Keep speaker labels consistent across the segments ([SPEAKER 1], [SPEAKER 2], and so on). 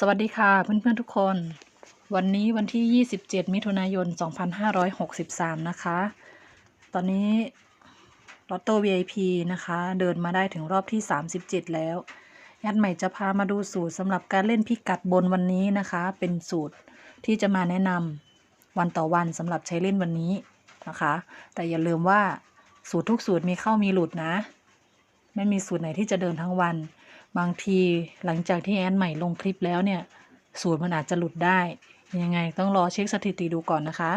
[SPEAKER 1] สวัสดีค่ะเพื่อนๆทุกคน วันนี้วันที่ 27 มิถุนายน 2563 นะคะ ตอนนี้ลอตโต้ VIP นะคะ เดินมาได้ถึงรอบที่ 37 แล้วยัดใหม่จะพามาดูสูตรสำหรับการเล่นพิกัดบนวันนี้นะคะ เป็นสูตรที่จะมาแนะนำวันต่อวันสำหรับใช้เล่นวันนี้นะคะ แต่อย่าลืมว่าสูตรทุกสูตรมีเข้ามีหลุดนะ ไม่มีสูตรไหนที่จะเดินทั้งวัน บางทีหลังจากที่แอนใหม่ลงคลิปแล้วเนี่ย สูตรมันอาจจะหลุดได้ ยังไงต้องรอเช็คสถิติดูก่อนนะคะ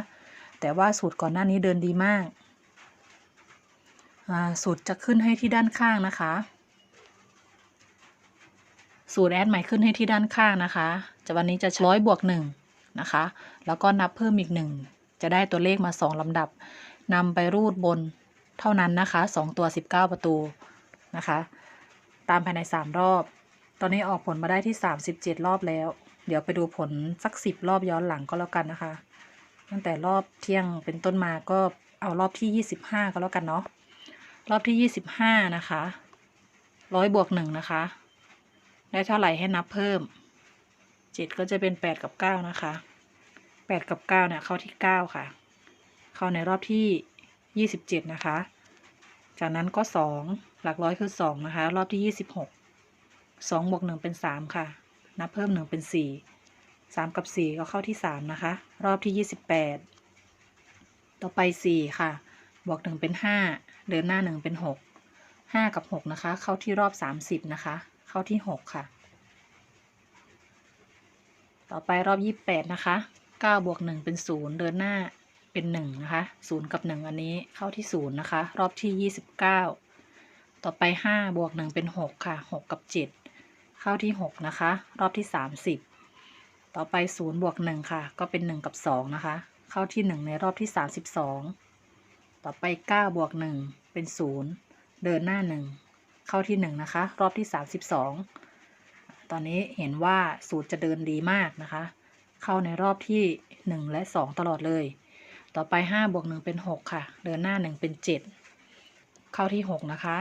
[SPEAKER 1] แต่ว่าสูตรก่อนหน้านี้เดินดีมากาสูตรจะขึ้นให้ที่ด้านข้างนะคะ สูตรแอดใหม่ขึ้นให้ที่ด้านข้างนะคะ จะวันนี้จะร้อยบวกหนึ่งนะคะ แล้วก็นับเพิ่มอีกหนึ่งจะได้ตัวเลขมาสองลำดับนำไปรูดบนเท่านั้นนะคะสองตัวสิบเก้าประตูนะคะ ตามภายในสามรอบ ตอนนี้ออกผลมาได้ที่สามสิบเจ็ดรอบแล้ว เดี๋ยวไปดูผลสักสิบรอบย้อนหลังก็แล้วกันนะคะ ตั้งแต่รอบเที่ยงเป็นต้นมาก็เอารอบที่ยี่สิบห้าก็แล้วกันเนาะ รอบที่ยี่สิบห้านะคะร้อยบวกหนึ่งนะคะ ได้เท่าไหร่ให้นับเพิ่มเจ็ดก็จะเป็นแปดกับเก้านะคะแปดกับเก้าเนี่ยเข้าที่เก้าค่ะ เข้าในรอบที่ยี่สิบเจ็ดนะคะ จากนั้นก็สองหลักร้อยคือสองนะคะ รอบที่ยี่สิบหกสองบวกหนึ่งเป็นสามค่ะ นับเพิ่มหนึ่งเป็นสี่สามกับสี่ก็เข้าที่สามนะคะ รอบที่ยี่สิบแปดต่อไปสี่ค่ะ บวกหนึ่งเป็นห้าเดินหน้าหนึ่งเป็นหกห้ากับหกนะคะ เข้าที่รอบสามสิบนะคะ เข้าที่หกค่ะ ต่อไปรอบยี่สิบแปดนะคะเก้าบวกหนึ่งเป็นศูนย์เดินหน้า เป็นหนึ่งนะคะศูนย์กับหนึ่งอันนี้เข้าที่ศูนย์นะคะ รอบที่ยี่สิบเก้าต่อไปห้าบวกหนึ่งเป็นหกค่ะหกกับเจ็ดเข้าที่หกนะคะ รอบที่สามสิบต่อไปศูนย์บวกหนึ่งค่ะ ก็เป็นหนึ่งกับสองนะคะ เข้าที่หนึ่งในรอบที่สามสิบสองต่อไปเก้าบวกหนึ่งเป็นศูนย์เดินหน้าหนึ่งเข้าที่หนึ่งนะคะ รอบที่สามสิบสองตอนนี้เห็นว่าสูตรจะเดินดีมากนะคะ เข้าในรอบที่หนึ่งและสองตลอดเลย ต่อไปห้าบวกหนึ่งเป็นหกค่ะ เดินหน้าหนึ่งเป็นเจ็ดเข้าที่หกนะคะ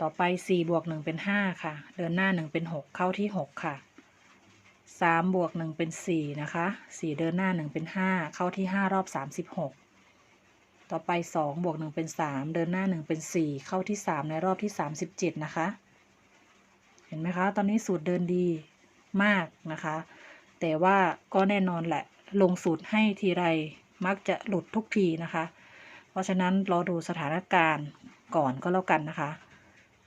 [SPEAKER 1] ต่อไปสี่บวกหนึ่งเป็นห้าค่ะ เดินหน้าหนึ่งเป็นหกเข้าที่หกค่ะสามบวกหนึ่งเป็นสี่นะคะสี่เดินหน้าหนึ่งเป็นห้าเข้าที่ห้ารอบสามสิบหกต่อไปสองบวกหนึ่งเป็นสามเดินหน้าหนึ่งเป็นสี่เข้าที่สามในรอบที่สามสิบเจ็ดนะคะ เห็นไหมคะ ตอนนี้สูตรเดินดีมากนะคะ แต่ว่าก็แน่นอนแหละ ลงสูตรให้ทีไร มักจะหลุดทุกทีนะคะ เพราะฉะนั้นรอดูสถานการณ์ก่อนก็แล้วกันนะคะ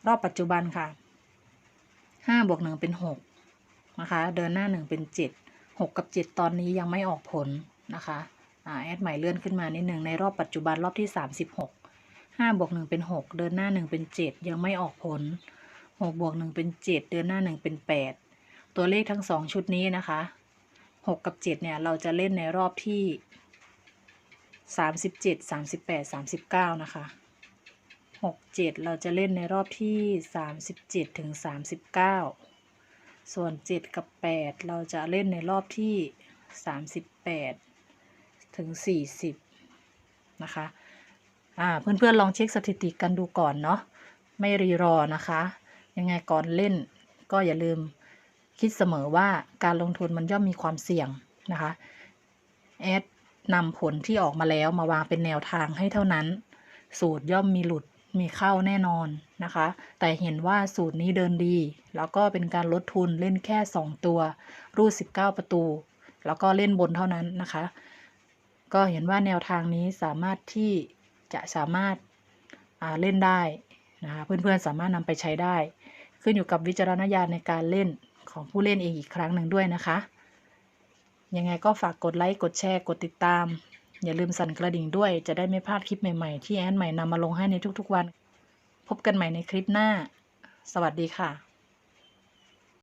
[SPEAKER 1] รอบปัจจุบันค่ะห้าบวกหนึ่งเป็นหกนะคะ เดินหน้าหนึ่งเป็นเจ็ดหกกับเจ็ดตอนนี้ยังไม่ออกผลนะคะอ่าแอดใหม่เลื่อนขึ้นมานิดหนึ่งในรอบปัจจุบันรอบที่สามสิบหกห้าบวกหนึ่งเป็นหกเดินหน้าหนึ่งเป็นเจ็ดยังไม่ออกผลหกบวกหนึ่งเป็นเจ็ดเดินหน้าหนึ่งเป็นแปดตัวเลขทั้งสองชุดนี้นะคะหกกับเจ็ดเนี่ยเราจะเล่นในรอบที่ สามสิบเจ็ดสามสิบแปดสามสิบเก้านะคะหกเจ็ดเราจะเล่นในรอบที่สามสิบเจ็ดถึงสามสิบเก้าส่วนเจ็ดกับแปดเราจะเล่นในรอบที่สามสิบแปดถึงสี่สิบนะคะอ่าเพื่อนๆลองเช็คสถิติกันดูก่อนเนาะไม่รีรอนะคะ ยังไงก่อนเล่นก็อย่าลืมคิดเสมอว่าการลงทุนมันย่อมมีความเสี่ยงนะคะแอด นำผลที่ออกมาแล้วมาวางเป็นแนวทางให้เท่านั้น สูตรย่อมมีหลุดมีเข้าแน่นอนนะคะ แต่เห็นว่าสูตรนี้เดินดี แล้วก็เป็นการลดทุนเล่นแค่ 2 ตัว รูด 19 ประตู แล้วก็เล่นบนเท่านั้นนะคะ ก็เห็นว่าแนวทางนี้สามารถที่จะสามารถาเล่นได้นะคะเพื่อนๆสามารถนำไปใช้ได้ ขึ้นอยู่กับวิจารณญาณในการเล่นของผู้เล่นเองอีกครั้งหนึ่งด้วยนะคะ ยังไงก็ฝากกดไลค์กดแชร์กดติดตาม อย่าลืมสั่นกระดิ่งด้วย จะได้ไม่พลาดคลิปใหม่ๆ ที่แอนใหม่นำมาลงให้ในทุกๆวัน พบกันใหม่ในคลิปหน้า สวัสดีค่ะ